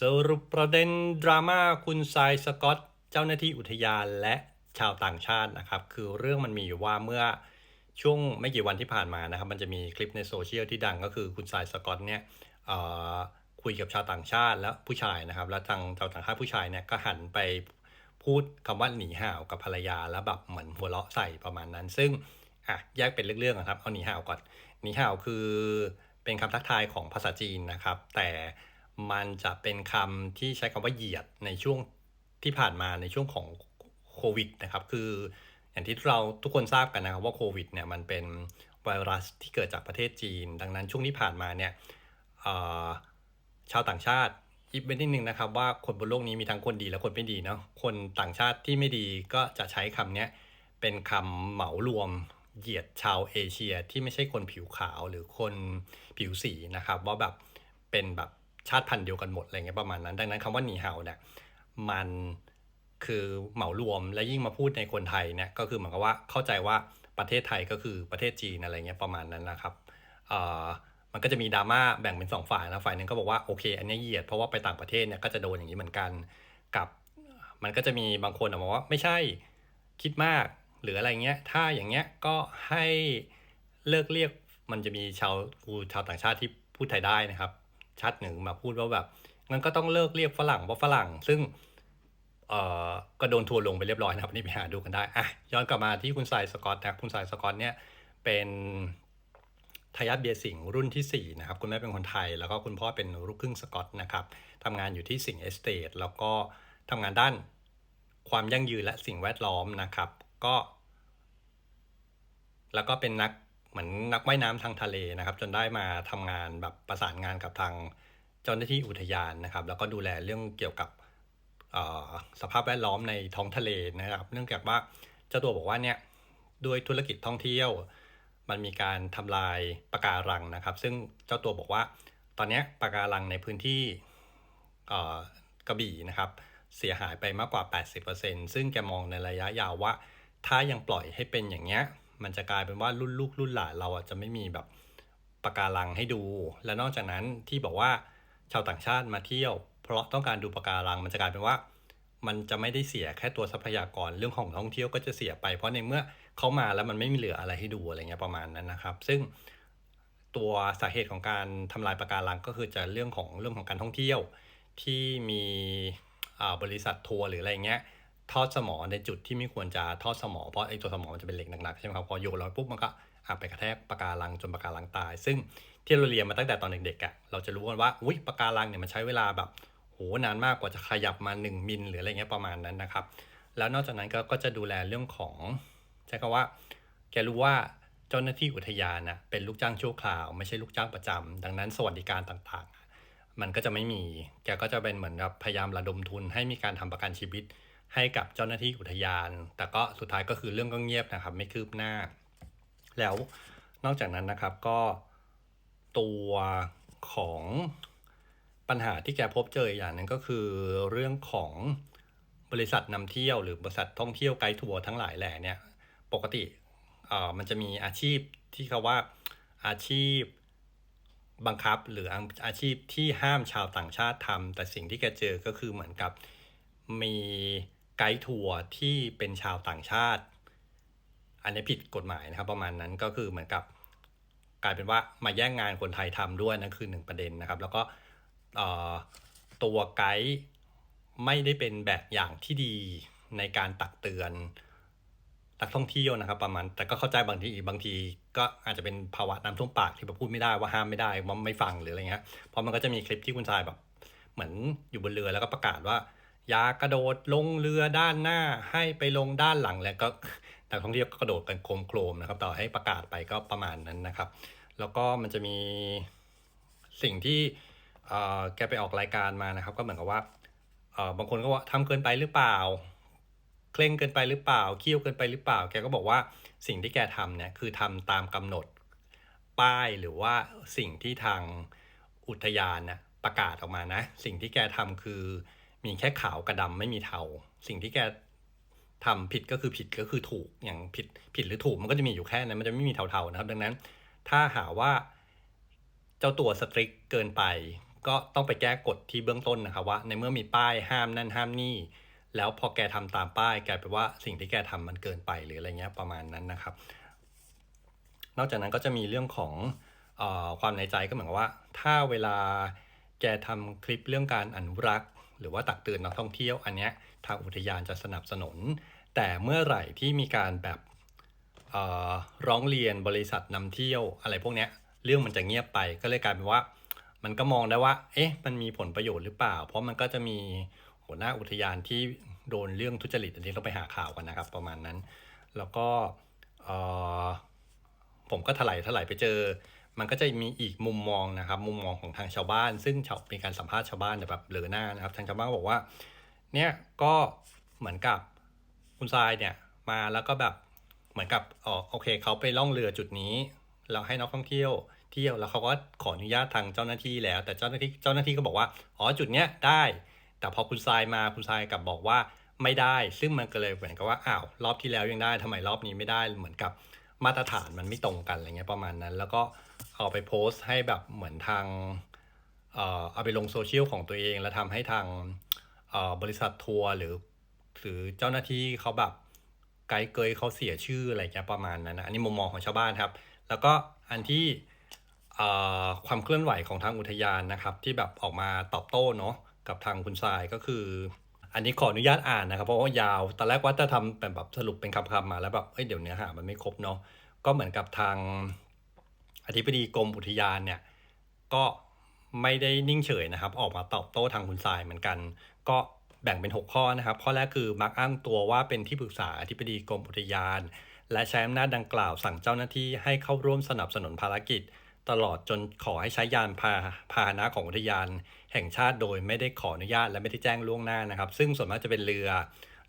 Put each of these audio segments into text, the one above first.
สรุปประเด็นดราม่าคุณทรายสกอตเจ้าหน้าที่อุทยานและชาวต่างชาตินะครับ คือเรื่องมันมีอยู่ว่าเมื่อช่วงไม่กี่วันที่ผ่านมานะครับ มันจะมีคลิปในโซเชียลที่ดังก็คือคุณทรายสกอตเนี่ยเอ่อคุยกับชาวต่างชาติและผู้ชายนะครับ แล้วทางชาวต่างชาติผู้ชายเนี่ยก็หันไปพูดคำว่าหนีห่าวกับภรรยาแล้วแบบเหมือนหัวเราะใส่ประมาณนั้น ซึ่งอะแยกเป็นเรื่องๆนะครับเอาหนีห่าวก่อนหนีห่าวคือเป็นคำทักทายของภาษาจีนนะครับ แต่ มันจะเป็นคำที่ใช้คำว่าเหยียดในช่วงที่ผ่านมาในช่วงของโควิดนะครับ คืออย่างที่เราทุกคนทราบกันนะครับว่าโควิดเนี่ยมันเป็นไวรัสที่เกิดจากประเทศจีน ดังนั้นช่วงที่ผ่านมาเนี่ยชาวต่างชาติอีกเป็นนิดนึงนะครับว่าคนบนโลกนี้มีทั้งคนดีและคนไม่ดีเนาะคนต่างชาติที่ไม่ดีก็จะใช้คำนี้เป็นคำเหมารวมเหยียดชาวเอเชียที่ไม่ใช่คนผิวขาวหรือคนผิวสีนะครับ ว่าแบบเป็นแบบ ชาติพันธุ์เดียวกันหมดอะไรเงี้ยประมาณนั้น ดังนั้นคำว่าหนีเห่าเนี่ยมันคือเหมารวมและยิ่งมาพูดในคนไทยเนี่ยก็คือเหมือนกับว่าเข้าใจว่าประเทศไทยก็คือประเทศจีนอะไรเงี้ยประมาณนั้นนะครับเอ่อมันก็จะมีดราม่าแบ่งเป็นสองฝ่ายนะฝ่ายหนึ่งก็บอกว่าโอเค อันนี้เหยียดเพราะว่าไปต่างประเทศเนี่ยก็จะโดนอย่างนี้เหมือนกันกับ มันก็จะมีบางคนออกมาว่าไม่ใช่คิดมากหรืออะไรเงี้ยถ้าอย่างเงี้ยก็ให้เลิกเรียกมันจะมีชาวกูชาวต่างชาติที่พูดไทยได้นะครับ ชาติหนึ่งมาพูดว่าแบบงั้นก็ต้องเลิกเรียกฝรั่งว่าฝรั่ง ซึ่งเอ่อก็โดนทัวร์ลงไปเรียบร้อยนะครับนี่ไปหาดูกันได้อะย้อนกลับมาที่คุณสายสกอตนะคุณสายสกอตเนี่ยเป็นทายาทเบียร์สิงห์รุ่นทีสี่ 4 นะครับ คุณแม่เป็นคนไทย แล้วก็คุณพ่อเป็นลูกครึ่งสกอตนะครับทำงานอยู่ที่สิงห์เอสเตทแล้วก็ทำงานด้านความยั่งยืนและสิ่งแวดล้อมนะครับ ก็ แล้วก็เป็นนัก เหมือนนักว่ายน้ำทางทะเลนะครับ จนได้มาทำงานแบบประสานงานกับทางเจ้าหน้าที่อุทยานนะครับ แล้วก็ดูแลเรื่องเกี่ยวกับสภาพแวดล้อมในท้องทะเลนะครับ เนื่องจากว่าเจ้าตัวบอกว่าเนี่ยด้วยธุรกิจท่องเที่ยว มันมีการทำลายปะการังนะครับ ซึ่งเจ้าตัวบอกว่า ตอนนี้ปะการังในพื้นที่กระบี่นะครับ เสียหายไปมากกว่า 80%ซึ่งแกมองในระยะยาวว่า ถ้ายังปล่อยให้เป็นอย่างเงี้ย มันจะกลายเป็นว่ารุ่นลูกรุ่นหลานเราอะจะไม่มีแบบปะการังให้ดู และนอกจากนั้นที่บอกว่าชาวต่างชาติมาเที่ยว เพราะต้องการดูปะการังมันจะกลายเป็นว่า มันจะไม่ได้เสียแค่ตัวทรัพยากรเรื่องของท่องเที่ยวก็จะเสียไป เพราะในเมื่อเขามาแล้วมันไม่มีเหลืออะไรให้ดูอะไรเงี้ยประมาณนั้นนะครับ ซึ่งตัวสาเหตุของการทำลายปะการังก็คือจะเรื่องของเรื่องของการท่องเที่ยวที่มีอ่าบริษัททัวร์หรืออะไรเงี้ย ทอดสมอในจุดที่ไม่ควรจะทอดสมอเพราะไอ้ตัวสมอมันจะเป็นเหล็กหนักๆใช่ไหมครับพอโยนลอยปุ๊บมันก็อะไปกระแทกปะการังจนปะการังตาย ซึ่งที่เราเรียนมาตั้งแต่ตอนเด็กๆอะเราจะรู้กันว่าอุ้ยปะการังเนี่ยมันใช้เวลาแบบโหนานมากกว่าจะขยับมา 1 มิลหรืออะไรเงี้ยประมาณนั้นนะครับ แล้วนอกจากนั้นก็ก็จะดูแลเรื่องของใช้คำว่า แกรู้ว่าเจ้าหน้าที่อุทยานนะเป็นลูกจ้างชั่วคราว ไม่ใช่ลูกจ้างประจำดังนั้นสวัสดิการต่างๆ มันก็จะไม่มี แกก็จะเป็นเหมือนกับพยายามระดมทุนให้มีการทำประกันชีวิต ให้กับเจ้าหน้าที่อุทยาน แต่ก็สุดท้ายก็คือเรื่องก็เงียบนะครับ ไม่คืบหน้า แล้วนอกจากนั้นนะครับก็ตัวของปัญหาที่แกพบเจออย่างหนึงก็คือเรื่องของบริษัทนำเที่ยวหรือบริษัทท่องเที่ยวไกด์ทัวร์ทั้งหลายแหล่เนี่ยปกติเอ่อมันจะมีอาชีพที่เขาว่าอาชีพบังคับหรืออาชีพที่ห้ามชาวต่างชาติทำแต่สิ่งที่แกเจอก็คือเหมือนกับมี ไกด์ทัวร์ที่เป็นชาวต่างชาติ อันนี้ผิดกฎหมายนะครับ ประมาณนั้นก็คือเหมือนกับกลายเป็นว่ามาแย่งงานคนไทยทำด้วยนั่นคือหนึ่งประเด็นนะครับ แล้วก็ตัวไกด์ไม่ได้เป็นแบบอย่างที่ดีในการตักเตือนนักท่องเที่ยวนะครับ ประมาณแต่ก็เข้าใจบางทีบางที ก็อาจจะเป็นภาวะน้ำท่วมปากที่แบบพูดไม่ได้ว่าห้ามไม่ได้ว่าไม่ฟังหรืออะไรเงี้ยเพราะมันก็จะมีคลิปที่คุณชายแบบ เหมือนอยู่บนเรือแล้วก็ประกาศว่า อย่ากระโดดลงเรือด้านหน้าให้ไปลงด้านหลังแล้วก็นักท่องเที่ยวก็กระโดดกันโคมโครมนะครับ ต่อให้ประกาศไปก็ประมาณนั้นนะครับ แล้วก็มันจะมีสิ่งที่เอ่อแกไปออกรายการมานะครับ ก็เหมือนกับว่าบางคนก็ว่าทำเกินไปหรือเปล่า เคร่งเกินไปหรือเปล่าเคี่ยวเกินไปหรือเปล่า แกก็บอกว่าสิ่งที่แกทำเนี่ยคือทำตามกำหนดป้ายหรือว่าสิ่งที่ทางอุทยานนะประกาศออกมานะ สิ่งที่แกทำคือ มีแค่ขาวกับดำไม่มีเทา สิ่งที่แกทำผิดก็คือผิดก็คือถูกอย่างผิดผิดหรือถูกมันก็จะมีอยู่แค่นั้นมันจะไม่มีเทาๆนะครับ ดังนั้น ถ้าหาว่าเจ้าตัวสตริกเกินไป ก็ต้องไปแก้กฎที่เบื้องต้นนะครับว่า ในเมื่อมีป้ายห้ามนั่นห้ามนี่ แล้วพอแกทำตามป้ายกลายเป็นว่าสิ่งที่แกทำมันเกินไปหรืออะไรเงี้ยประมาณนั้นนะครับ นอกจากนั้นก็จะมีเรื่องของออความในใจก็เหมือนว่า ถ้าเวลาแกทำคลิปเรื่องการอนุรักษ์ หรือว่าตักเตือนนักท่องเที่ยวอันเนี้ยทางอุทยานจะสนับสนุน แต่เมื่อไหร่ที่มีการแบบร้องเรียนบริษัทนำเที่ยวอะไรพวกเนี้ยเรื่องมันจะเงียบไปก็เลยกลายเป็นว่า มันก็มองได้ว่า เอ๊ะมันมีผลประโยชน์หรือเปล่า เพราะมันก็จะมีหัวหน้าอุทยานที่โดนเรื่องทุจริตอันนี้ต้องไปหาข่าวกันนะครับ ประมาณนั้น แล้วก็ผมก็ถลายถลายไปเจอ มันก็จะมีอีกมุมมองนะครับ มุมมองของทางชาวบ้าน ซึ่งชาวมีการสัมภาษณ์ชาวบ้านแบบเหลือหน้านะครับ ทางชาวบ้านบอกว่า เนี่ยก็เหมือนกับคุณทรายเนี่ยมาแล้วก็แบบเหมือนกับอ๋อโอเคเขาไปล่องเรือจุดนี้ เราให้นักท่องเที่ยวเที่ยวแล้วเขาก็ขออนุญาตทางเจ้าหน้าที่แล้ว แต่เจ้าหน้าที่เจ้าหน้าที่ก็บอกว่าอ๋อจุดเนี้ยได้ แต่พอคุณทรายมาคุณทรายกลับบอกว่าไม่ได้ ซึ่งมันก็เลยเหมือนกับว่าอ้าวรอบที่แล้วยังได้ทำไมรอบนี้ไม่ได้เหมือนกับ มาตรฐานมันไม่ตรงกันอะไรเงี้ยประมาณนั้น แล้วก็เอาไปโพสต์ให้แบบเหมือนทางเอ่อเอาไปลงโซเชียลของตัวเอง แล้วทำให้ทางเอ่อบริษัททัวร์หรือหรือเจ้าหน้าที่เขาแบบไกด์เกยเขาเสียชื่ออะไรเงี้ยประมาณนั้นนะอันนี้มุมมองของชาวบ้านครับ แล้วก็อันที่เอ่อความเคลื่อนไหวของทางอุทยานนะครับ ที่แบบออกมาตอบโต้เนาะกับทางคุณทรายก็คือ อันนี้ขออนุญาตอ่านนะครับ เพราะว่ายาว ตอนแรกว่าจะทำเป็นแบบสรุปเป็นคำๆมาแล้วแบบเอ้ยเดี๋ยวเนื้อหามันไม่ครบเนาะ ก็เหมือนกับทางอธิบดีกรมอุทยานเนี่ย ก็ไม่ได้นิ่งเฉยนะครับ ออกมาตอบโต้ทางคุณทรายเหมือนกัน ก็แบ่งเป็น 6 ข้อนะครับ ข้อแรกคือมักอ้างตัวว่าเป็นที่ปรึกษาอธิบดีกรมอุทยาน และใช้อำนาจดังกล่าวสั่งเจ้าหน้าที่ให้เข้าร่วมสนับสนุนภารกิจ ตลอดจนขอให้ใช้ยานพาพาหนะของอุทยาน แห่งชาติโดยไม่ได้ขออนุญาตและไม่ได้แจ้งล่วงหน้านะครับ ซึ่งส่วนมากจะเป็นเรือ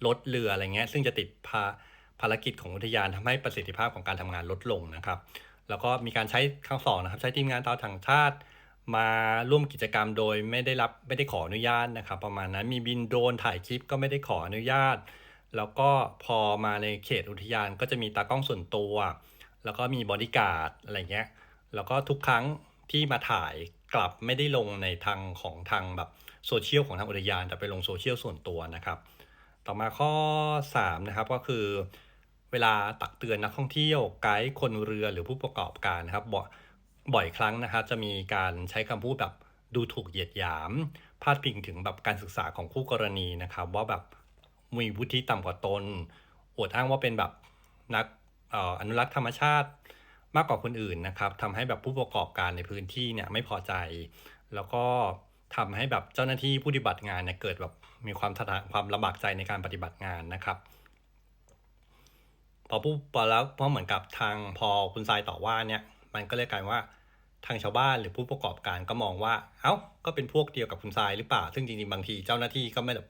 รถเรืออะไรเงี้ยซึ่งจะติดภาภารกิจของอุทยานทำให้ประสิทธิภาพของการทำงานลดลงนะครับ แล้วก็มีการใช้ข้างสองนะครับ ใช้ทีมงานชาวต่างชาติมาร่วมกิจกรรมโดยไม่ได้รับไม่ได้ขออนุญาตนะครับ ประมาณนั้นมีบินโดรนถ่ายคลิปก็ไม่ได้ขออนุญาต แล้วก็พอมาในเขตอุทยานก็จะมีตากล้องส่วนตัว แล้วก็มีบอดี้การ์ดอะไรเงี้ยแล้วก็ทุกครั้งที่มาถ่าย กลับไม่ได้ลงในทางของทางแบบโซเชียลของทางอุทยานแต่ไปลงโซเชียลส่วนตัวนะครับ ต่อมาข้อ 3 นะครับก็คือ เวลาตักเตือนนักท่องเที่ยวไกด์คนเรือหรือผู้ประกอบการนะครับบ่อยบ่อยครั้งนะครับจะมีการใช้คำพูดแบบดูถูกเหยียดหยาม พาดพิงถึงแบบการศึกษาของคู่กรณีนะครับ ว่าแบบมีวุฒิต่ำกว่าตน อวดอ้างว่าเป็นแบบนักอออนุรักษ์ธรรมชาติ มากกว่าคนอื่นนะครับทำให้แบบผู้ประกอบการในพื้นที่เนี่ยไม่พอใจ แล้วก็ทำให้แบบเจ้าหน้าที่ผู้ปฏิบัติงานเนี่ยเกิดแบบมีความถนัดความลำบากใจในการปฏิบัติงานนะครับพอผู้พอแล้วพอเหมือนกับทางพอคุณทรายต่อว่าเนี่ย มันก็เลยกลายว่าทางชาวบ้านหรือผู้ประกอบการก็มองว่า เอ้าก็เป็นพวกเดียวกับคุณทรายหรือเปล่า ซึ่งจริงๆบางทีเจ้าหน้าที่ก็ไม่แบบ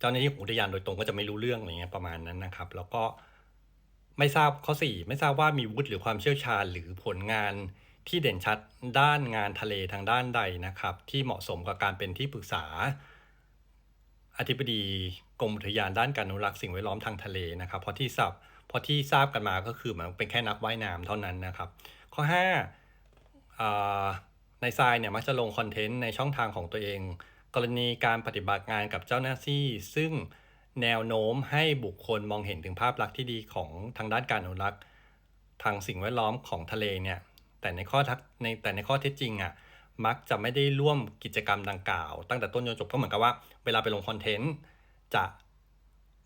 เจ้าหน้าที่ของอุทยานโดยตรงก็จะไม่รู้เรื่องอะไรเงี้ยประมาณนั้นนะครับ แล้วก็ ไม่ทราบข้อ 4 ไม่ทราบว่ามีวุฒิหรือความเชี่ยวชาญหรือผลงานที่เด่นชัดด้านงานทะเลทางด้านใดนะครับ ที่เหมาะสมกับการเป็นที่ปรึกษา อธิบดีกรมอุทยานด้านการอนุรักษ์สิ่งแวดล้อมทางทะเลนะครับ เพราะที่ทราบเพราะที่ทราบกันมาก็คือมันเป็นแค่นักว่ายน้ำเท่านั้นนะครับ ข้อ5อ่าในทรายเนี่ยมักจะลงคอนเทนต์ในช่องทางของตัวเอง กรณีการปฏิบัติงานกับเจ้าหน้าที่ซึ่ง แนวโน้มให้บุคคลมองเห็นถึงภาพลักษณ์ที่ดีของทางด้านการอนุรักษ์ ทางสิ่งแวดล้อมของทะเลเนี่ยแต่ในข้อทักในแต่ในข้อเท็จจริงอะมักจะไม่ได้ร่วมกิจกรรมดังกล่าว ตั้งแต่ต้นจนจบก็เหมือนกับว่าเวลาไปลงคอนเทนต์จะ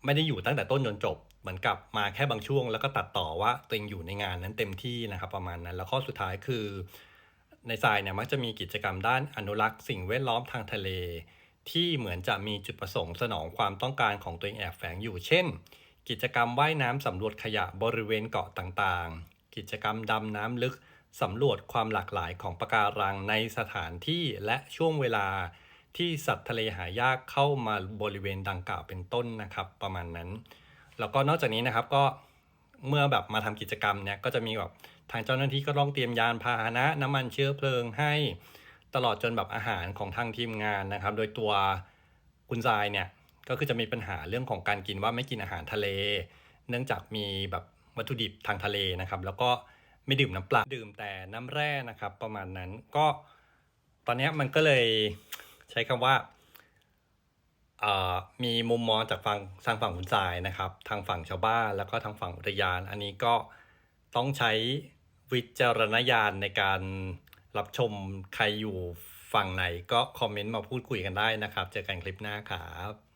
ไม่ได้อยู่ตั้งแต่ต้นจนจบ เหมือนกับมาแค่บางช่วง แล้วก็ตัดต่อว่าตัวเองอยู่ในงานนั้นเต็มที่นะครับประมาณนั้น แล้วข้อสุดท้ายคือ ในทรายเนี่ยมักจะมีกิจกรรมด้านอนุรักษ์ สิ่งแวดล้อมทางทะเล ที่เหมือนจะมีจุดประสงค์สนองความต้องการของตัวเองแอบแฝงอยู่ เช่น กิจกรรมว่ายน้ำสำรวจขยะบริเวณเกาะต่างๆ กิจกรรมดำน้ำลึกสำรวจความหลากหลายของปะการังในสถานที่และช่วงเวลาที่สัตว์ทะเลหายากเข้ามาบริเวณดังกล่าวเป็นต้นนะครับ ประมาณนั้น แล้วก็นอกจากนี้นะครับก็เมื่อแบบมาทำกิจกรรมเนี่ยก็จะมีแบบทางเจ้าหน้าที่ก็ต้องเตรียมยานพาหนะน้ำมันเชื้อเพลิงให้ ตลอดจนแบบอาหารของทางทีมงานนะครับ โดยตัวคุณทรายเนี่ยก็คือจะมีปัญหาเรื่องของการกินว่าไม่กินอาหารทะเล เนื่องจากมีแบบวัตถุดิบทางทะเลนะครับ แล้วก็ไม่ดื่มน้ำเปล่าดื่มแต่น้ำแร่นะครับ ประมาณนั้นก็ตอนนี้มันก็เลยใช้คำว่ามีมุมมองจากฝั่งทางฝั่งคุณทรายนะครับ ทางฝั่งชาวบ้านแล้วก็ทางฝั่งอุทยาน อันนี้ก็ต้องใช้วิจารณญาณในการ รับชมใครอยู่ฝั่งไหนก็คอมเมนต์มาพูดคุยกันได้นะครับ เจอกันคลิปหน้าครับ